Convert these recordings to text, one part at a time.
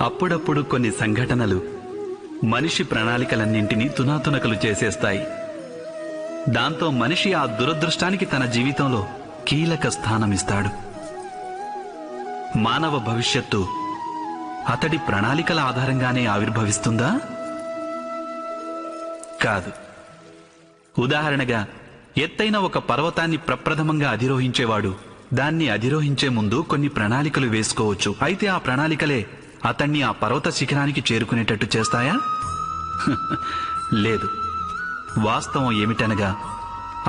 అప్పుడప్పుడు కొన్ని సంఘటనలు మనిషి ప్రణాళికలన్నింటినీ తునాతునకలు చేసేస్తాయి. దాంతో మనిషి ఆ దురదృష్టానికి తన జీవితంలో కీలక స్థానమిస్తాడు. మానవ భవిష్యత్తు అతడి ప్రణాళికల ఆధారంగానే ఆవిర్భవిస్తుందా? కాదు. ఉదాహరణగా ఎత్తైన ఒక పర్వతాన్ని ప్రప్రథమంగా అధిరోహించేవాడు దాన్ని అధిరోహించే ముందు కొన్ని ప్రణాళికలు వేసుకోవచ్చు. అయితే ఆ ప్రణాళికలే అతన్ని ఆ పర్వత శిఖరానికి చేరుకునేటట్టు చేస్తాయా? లేదు. వాస్తవం ఏమిటనగా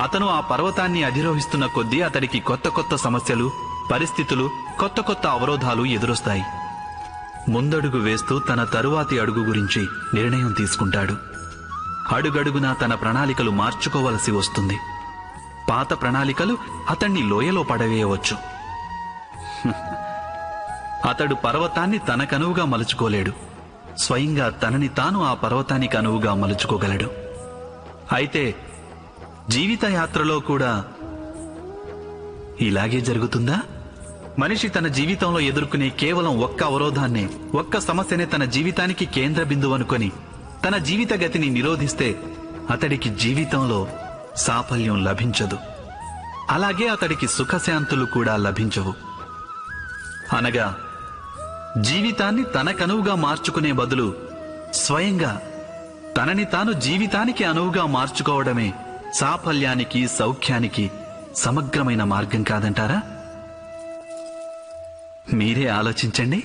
అతను ఆ పర్వతాన్ని అధిరోహిస్తున్న కొద్దీ అతడికి కొత్త కొత్త సమస్యలు పరిస్థితులు కొత్త కొత్త అవరోధాలు ఎదురొస్తాయి. ముందడుగు వేస్తూ తన తరువాతి అడుగు గురించి నిర్ణయం తీసుకుంటాడు. అడుగడుగునా తన ప్రణాళికలు మార్చుకోవలసి వస్తుంది. పాత ప్రణాళికలు అతణ్ణి లోయలో పడవేయవచ్చు. అతడు పర్వతాన్ని తనకనువుగా మలుచుకోలేడు. స్వయంగా తనని తాను ఆ పర్వతానికి అనువుగా మలుచుకోగలడు. అయితే జీవితయాత్రలో కూడా ఇలాగే జరుగుతుందా? మనిషి తన జీవితంలో ఎదుర్కొనే కేవలం ఒక్క అవరోధాన్నే ఒక్క సమస్యనే తన జీవితానికి కేంద్ర బిందువు అనుకొని తన జీవిత గతిని నిరోధిస్తే అతడికి జీవితంలో సాఫల్యం లభించదు. అలాగే అతడికి సుఖశాంతులు కూడా లభించవు. అనగా జీవితాన్ని తనకనువుగా మార్చుకునే బదులు స్వయంగా తనని తాను జీవితానికి అనువుగా మార్చుకోవడమే సాఫల్యానికి సౌఖ్యానికి సమగ్రమైన మార్గం కాదంటారా? మీరే ఆలోచించండి.